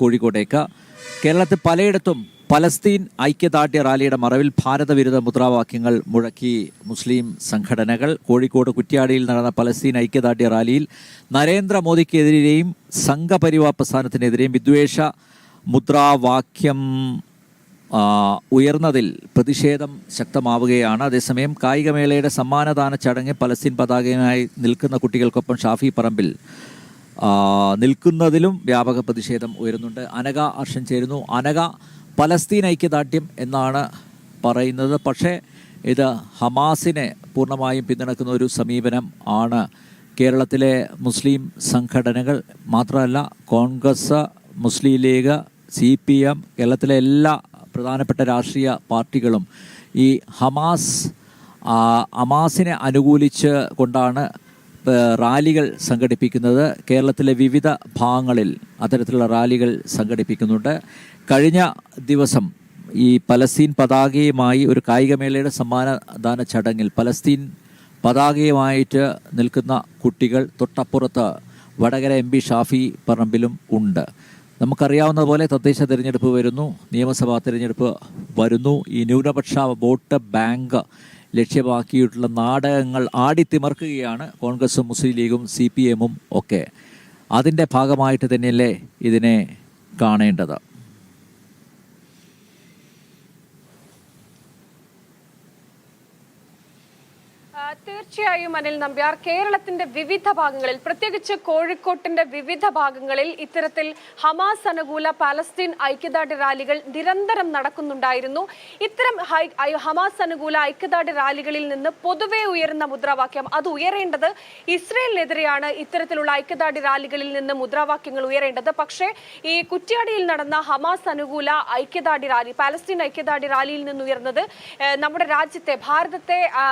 കോഴിക്കോട്ടേക്ക്. കേരളത്തിൽ പലയിടത്തും പലസ്തീൻ ഐക്യദാർഢ്യ റാലിയുടെ മറവിൽ ഭാരതവിരുദ്ധ മുദ്രാവാക്യങ്ങൾ മുഴക്കി മുസ്ലിം സംഘടനകൾ. കോഴിക്കോട് കുറ്റ്യാടിയിൽ നടന്ന പലസ്തീൻ ഐക്യദാർഢ്യ റാലിയിൽ നരേന്ദ്രമോദിക്കെതിരെയും സംഘപരിവാർ പ്രസ്ഥാനത്തിനെതിരെയും വിദ്വേഷ മുദ്രാവാക്യം ഉയർന്നതിൽ പ്രതിഷേധം ശക്തമാവുകയാണ്. അതേസമയം കായികമേളയുടെ സമ്മാനദാന ചടങ്ങിൽ പലസ്തീൻ പതാകയുമായി നിൽക്കുന്ന കുട്ടികൾക്കൊപ്പം ഷാഫി പറമ്പിൽ നിൽക്കുന്നതിലും വ്യാപക പ്രതിഷേധം ഉയരുന്നുണ്ട്. അനക അർഷൻ ചേരുന്നു. അനക പലസ്തീൻ ഐക്യദാർഢ്യം എന്നാണ് പറയുന്നത്. പക്ഷേ ഇത് ഹമാസിനെ പൂർണമായും പിന്തുണക്കുന്ന ഒരു സമീപനം ആണ്. കേരളത്തിലെ മുസ്ലിം സംഘടനകൾ മാത്രമല്ല Congress Muslim League C P M കേരളത്തിലെ എല്ലാ പ്രധാനപ്പെട്ട രാഷ്ട്രീയ പാർട്ടികളും ഈ ഹമാസ് ഹമാസിനെ അനുകൂലിച്ച് കൊണ്ടാണ് റാലികൾ സംഘടിപ്പിക്കുന്നത് കേരളത്തിലെ വിവിധ ഭാഗങ്ങളിൽ അത്തരത്തിലുള്ള റാലികൾ സംഘടിപ്പിക്കുന്നുണ്ട്. കഴിഞ്ഞ ദിവസം ഈ പലസ്തീൻ പതാകയുമായി ഒരു കായികമേളയുടെ സമ്മാനദാന ചടങ്ങിൽ പലസ്തീൻ പതാകയുമായിട്ട് നിൽക്കുന്ന കുട്ടികൾ തൊട്ടപ്പുറത്ത് വടകര എം പി ഷാഫി പറമ്പിലും ഉണ്ട്. നമുക്കറിയാവുന്ന പോലെ തദ്ദേശ തിരഞ്ഞെടുപ്പ് വരുന്നു നിയമസഭാ തിരഞ്ഞെടുപ്പ് വരുന്നു. ഈ ന്യൂനപക്ഷ വോട്ട് ബാങ്ക് ലക്ഷ്യമാക്കിയിട്ടുള്ള നാടകങ്ങൾ ആടിത്തിമർക്കുകയാണ് കോൺഗ്രസും മുസ്ലിം ലീഗും സി പി എമ്മും ഒക്കെ. അതിന്റെ ഭാഗമായിട്ട് തന്നെയല്ലേ ഇതിനെ കാണേണ്ടത്? തീർച്ചയായും അനിൽ നമ്പ്യാർ കേരളത്തിന്റെ വിവിധ ഭാഗങ്ങളിൽ പ്രത്യേകിച്ച് കോഴിക്കോട്ടിന്റെ വിവിധ ഭാഗങ്ങളിൽ ഇത്തരത്തിൽ ഹമാസ് അനുകൂല പാലസ്തീൻ ഐക്യദാർഢ്യ റാലികൾ നിരന്തരം നടക്കുന്നുണ്ടായിരുന്നു. ഇത്തരം ഹമാസ് അനുകൂല ഐക്യദാർഢ്യ റാലികളിൽ നിന്ന് പൊതുവെ ഉയരുന്ന മുദ്രാവാക്യം അത് ഉയരേണ്ടത് ഇസ്രയേലിനെതിരെയാണ് ഇത്തരത്തിലുള്ള ഐക്യദാർഢ്യ റാലികളിൽ നിന്ന് മുദ്രാവാക്യങ്ങൾ ഉയരേണ്ടത്. പക്ഷേ ഈ കുറ്റ്യാടിയിൽ നടന്ന ഹമാസ് അനുകൂല ഐക്യദാർഢ്യ റാലി പാലസ്തീൻ ഐക്യദാർഢ്യ റാലിയിൽ നിന്ന് ഉയർന്നത് നമ്മുടെ രാജ്യത്തെ ഭാരതത്തെ ആ,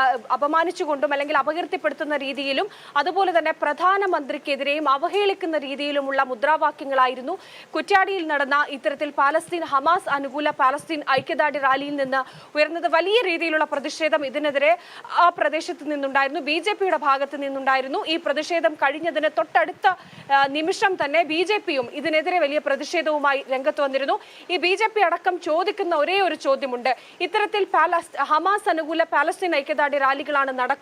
അപമാനിച്ചുകൊണ്ടും അല്ലെങ്കിൽ അപകീർത്തിപ്പെടുത്തുന്ന രീതിയിലും അതുപോലെ തന്നെ പ്രധാനമന്ത്രിക്കെതിരെയും അവഹേളിക്കുന്ന രീതിയിലുമുള്ള മുദ്രാവാക്യങ്ങളായിരുന്നു. കുറ്റ്യാടിയിൽ നടന്ന ഇത്തരത്തിൽ പാലസ്തീൻ ഹമാസ് അനുകൂല പാലസ്തീൻ ഐക്യദാർഢ്യ റാലിയിൽ നിന്ന് ഉയർന്നത് വലിയ രീതിയിലുള്ള പ്രതിഷേധം ഇതിനെതിരെ ആ പ്രദേശത്ത് നിന്നുണ്ടായിരുന്നു. ബി ജെ പിയുടെ ഭാഗത്ത് നിന്നുണ്ടായിരുന്നു. ഈ പ്രതിഷേധം കഴിഞ്ഞതിന് തൊട്ടടുത്ത നിമിഷം തന്നെ ബി ജെ പിയും ഇതിനെതിരെ വലിയ പ്രതിഷേധവുമായി രംഗത്ത് വന്നിരുന്നു. ഈ ബി ജെ പി അടക്കം ചോദിക്കുന്ന ഒരേ ഒരു ചോദ്യമുണ്ട്. ഇത്തരത്തിൽ ഹമാസ് അനുകൂല പാലസ്തീൻ ഐക്യദാർഢ്യ റാലികളാണ് നടക്കുന്നത്.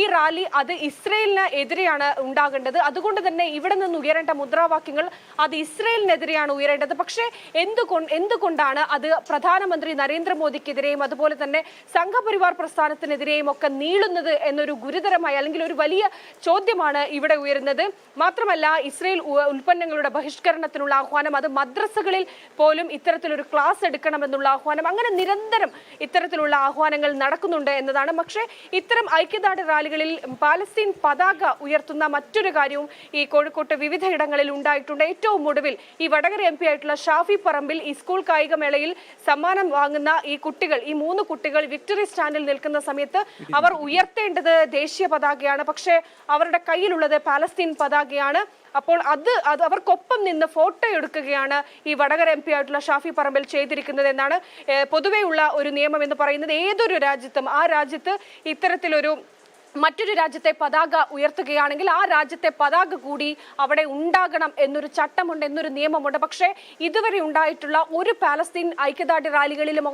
ഈ റാലി അത് ഇസ്രയേലിന് എതിരെയാണ് ഉണ്ടാകേണ്ടത്. അതുകൊണ്ട് തന്നെ ഇവിടെ നിന്ന് ഉയരേണ്ട മുദ്രാവാക്യങ്ങൾ അത് ഇസ്രയേലിനെതിരെയാണ് ഉയരേണ്ടത്. പക്ഷേ എന്തുകൊണ്ട് എന്തുകൊണ്ടാണ് അത് പ്രധാനമന്ത്രി നരേന്ദ്രമോദിക്കെതിരെയും അതുപോലെ തന്നെ സംഘപരിവാർ പ്രസ്ഥാനത്തിനെതിരെയും ഒക്കെ നീളുന്നത് എന്നൊരു ഗുരുതരമായ അല്ലെങ്കിൽ ഒരു വലിയ ചോദ്യമാണ് ഇവിടെ ഉയരുന്നത്. മാത്രമല്ല ഇസ്രയേൽ ഉൽപ്പന്നങ്ങളുടെ ബഹിഷ്കരണത്തിനുള്ള ആഹ്വാനം അത് മദ്രസകളിൽ പോലും ഇത്തരത്തിലൊരു ക്ലാസ് എടുക്കണമെന്നുള്ള ആഹ്വാനം അങ്ങനെ നിരന്തരം ഇത്തരത്തിലുള്ള ആഹ്വാനങ്ങൾ നടക്കുന്നുണ്ട് എന്നതാണ്. പക്ഷേ ഇത്തരം ഐക്യദാർഢ്യ റാലികളിൽ പാലസ്തീൻ പതാക ഉയർത്തുന്ന മറ്റൊരു കാര്യവും ഈ കോഴിക്കോട്ട് വിവിധ ഇടങ്ങളിൽ ഉണ്ടായിട്ടുണ്ട്. ഏറ്റവും ഒടുവിൽ ഈ വടകര എം ആയിട്ടുള്ള ഷാഫി പറമ്പിൽ ഈ സ്കൂൾ കായികമേളയിൽ സമ്മാനം വാങ്ങുന്ന ഈ കുട്ടികൾ ഈ മൂന്ന് കുട്ടികൾ വിക്ടറി സ്റ്റാൻഡിൽ നിൽക്കുന്ന സമയത്ത് അവർ ഉയർത്തേണ്ടത് ദേശീയ പതാകയാണ്. പക്ഷേ അവരുടെ കയ്യിലുള്ളത് പാലസ്തീൻ പതാകയാണ്. അപ്പോൾ അത് അത് അവർക്കൊപ്പം നിന്ന് ഫോട്ടോ എടുക്കുകയാണ് ഈ വടകര എം പി ആയിട്ടുള്ള ഷാഫി പറമ്പിൽ ചെയ്തിരിക്കുന്നത് എന്നാണ് പൊതുവെയുള്ള ഒരു നിയമം എന്ന് പറയുന്നത്. ഏതൊരു രാജ്യത്തും ആ രാജ്യത്ത് ഇത്തരത്തിലൊരു മറ്റൊരു രാജ്യത്തെ പതാക ഉയർത്തുകയാണെങ്കിൽ ആ രാജ്യത്തെ പതാക കൂടി അവിടെ ഉണ്ടാകണം എന്നൊരു ചട്ടമുണ്ട് എന്നൊരു നിയമമുണ്ട്. പക്ഷേ ഇതുവരെ ഉണ്ടായിട്ടുള്ള ഒരു പാലസ്തീൻ ഐക്യദാർഢ്യ റാലികളിലും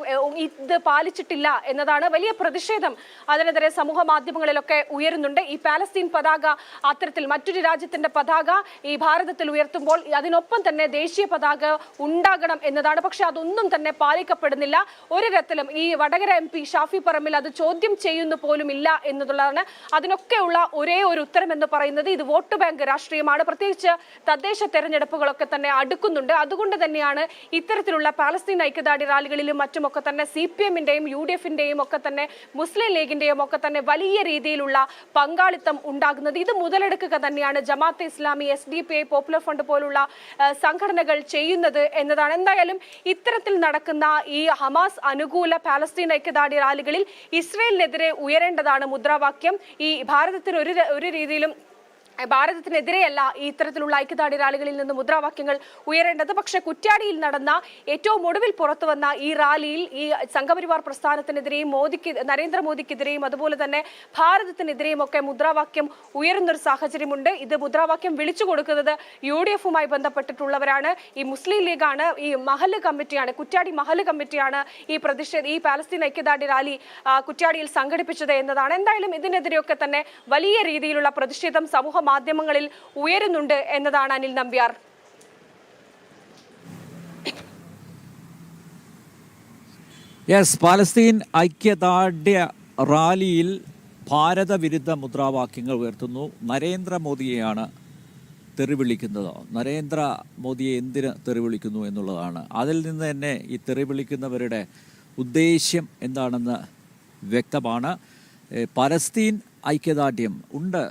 ഇത് പാലിച്ചിട്ടില്ല എന്നതാണ് വലിയ പ്രതിഷേധം. അതിനെതിരെ സമൂഹ മാധ്യമങ്ങളിലൊക്കെ ഉയരുന്നുണ്ട്. ഈ പാലസ്തീൻ പതാക അത്തരത്തിൽ മറ്റൊരു രാജ്യത്തിന്റെ പതാക ഈ ഭാരതത്തിൽ ഉയർത്തുമ്പോൾ അതിനൊപ്പം തന്നെ ദേശീയ പതാക ഉണ്ടാകണം എന്നതാണ്. പക്ഷേ അതൊന്നും തന്നെ പാലിക്കപ്പെടുന്നില്ല. ഒരു തരത്തിലും ഈ വടകര എം ഷാഫി പറമ്പിൽ അത് ചോദ്യം ചെയ്യുന്നു പോലും ഇല്ല എന്നതുള്ളതാണ് അതിനൊക്കെയുള്ള ഒരേ ഒരു ഉത്തരം എന്ന് പറയുന്നത് ഇത് വോട്ട് ബാങ്ക് രാഷ്ട്രീയമാണ്. പ്രത്യേകിച്ച് തദ്ദേശ തെരഞ്ഞെടുപ്പുകളൊക്കെ തന്നെ അടുക്കുന്നുണ്ട്. അതുകൊണ്ട് തന്നെയാണ് ഇത്തരത്തിലുള്ള പാലസ്തീൻ ഐക്യദാടി റാലികളിലും മറ്റുമൊക്കെ തന്നെ സി പി എമ്മിന്റെയും യു ഡി എഫിന്റെയും ഒക്കെ തന്നെ മുസ്ലിം ലീഗിന്റെയും ഒക്കെ തന്നെ വലിയ രീതിയിലുള്ള പങ്കാളിത്തം ഉണ്ടാകുന്നത്. ഇത് മുതലെടുക്കുക തന്നെയാണ് Jamaat-e Islami S D P I Popular Front പോലുള്ള സംഘടനകൾ ചെയ്യുന്നത് എന്നതാണ്. എന്തായാലും ഇത്തരത്തിൽ നടക്കുന്ന ഈ ഹമാസ് അനുകൂല പാലസ്തീൻ ഐക്യദാടി റാലികളിൽ ഇസ്രയേലിനെതിരെ ഉയരേണ്ടതാണ് മുദ്രാവാക്യം. ഈ ഭാരതത്തിന് ഒരു ഒരു രീതിയിലും ഭാരതത്തിനെതിരെയല്ല ഈ ഇത്തരത്തിലുള്ള ഐക്യദാർഢ്യ റാലികളിൽ നിന്ന് മുദ്രാവാക്യങ്ങൾ ഉയരേണ്ടത്. പക്ഷെ കുറ്റ്യാടിയിൽ നടന്ന ഏറ്റവും ഒടുവിൽ പുറത്തു വന്ന ഈ റാലിയിൽ ഈ സംഘപരിവാർ പ്രസ്ഥാനത്തിനെതിരെയും മോദിക്ക് നരേന്ദ്രമോദിക്കെതിരെയും അതുപോലെ തന്നെ ഭാരതത്തിനെതിരെയും ഒക്കെ മുദ്രാവാക്യം ഉയരുന്നൊരു സാഹചര്യമുണ്ട്. ഇത് മുദ്രാവാക്യം വിളിച്ചു കൊടുക്കുന്നത് യു ഡി എഫുമായി ബന്ധപ്പെട്ടിട്ടുള്ളവരാണ്. ഈ മുസ്ലിം ലീഗാണ് ഈ മഹൽ കമ്മിറ്റിയാണ് കുറ്റ്യാടി മഹൽ കമ്മിറ്റിയാണ് ഈ പ്രതിഷേധ ഈ പാലസ്തീൻ ഐക്യദാർഢ്യ റാലി കുറ്റ്യാടിയിൽ സംഘടിപ്പിച്ചത് എന്നതാണ്. എന്തായാലും ഇതിനെതിരെയൊക്കെ തന്നെ വലിയ രീതിയിലുള്ള പ്രതിഷേധം സമൂഹ മാധ്യമങ്ങളിൽ ഉയരുന്നുണ്ട് എന്നതാണ് അനിൽ നമ്പ്യാർ. യെസ് പാലസ്തീൻ ഐക്യദാർഢ്യ റാലിയിൽ ഭാരതവിരുദ്ധ മുദ്രാവാക്യങ്ങൾ ഉയർത്തുന്നു. നരേന്ദ്രമോദിയെയാണ് തെറിവിളിക്കുന്നത്. നരേന്ദ്രമോദിയെ എന്തിന് തെറിവിളിക്കുന്നു എന്നുള്ളതാണ്. അതിൽ നിന്ന് തന്നെ ഈ തെറിവിളിക്കുന്നവരുടെ ഉദ്ദേശ്യം എന്താണെന്ന് വ്യക്തമാണ്. പലസ്തീൻ ഐക്യദാർഢ്യം ഉണ്ട്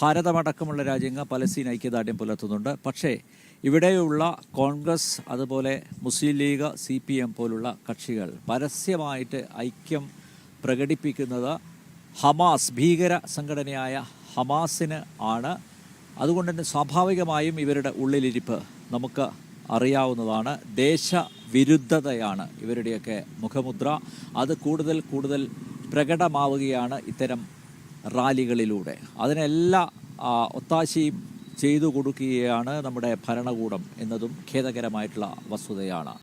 ഭാരതമടക്കമുള്ള രാജ്യങ്ങൾ പലസ്തീൻ ഐക്യദാർഢ്യം പുലർത്തുന്നുണ്ട്. പക്ഷേ ഇവിടെയുള്ള കോൺഗ്രസ് അതുപോലെ Muslim League C P M പോലുള്ള കക്ഷികൾ പരസ്യമായിട്ട് ഐക്യം പ്രകടിപ്പിക്കുന്നത് ഹമാസ് ഭീകര സംഘടനയായ ഹമാസിന് ആണ്. അതുകൊണ്ട് തന്നെ സ്വാഭാവികമായും ഇവരുടെ ഉള്ളിലിരിപ്പ് നമുക്ക് അറിയാവുന്നതാണ്. ദേശവിരുദ്ധതയാണ് ഇവരുടെയൊക്കെ മുഖമുദ്ര. അത് കൂടുതൽ കൂടുതൽ പ്രകടമാവുകയാണ് ഇത്തരം റാലികളിലൂടെ. അതിനെല്ലാ ഒത്താശയും ചെയ്തു കൊടുക്കുകയാണ് നമ്മുടെ ഭരണകൂടം എന്നതും ഖേദകരമായിട്ടുള്ള വസ്തുതയാണ്.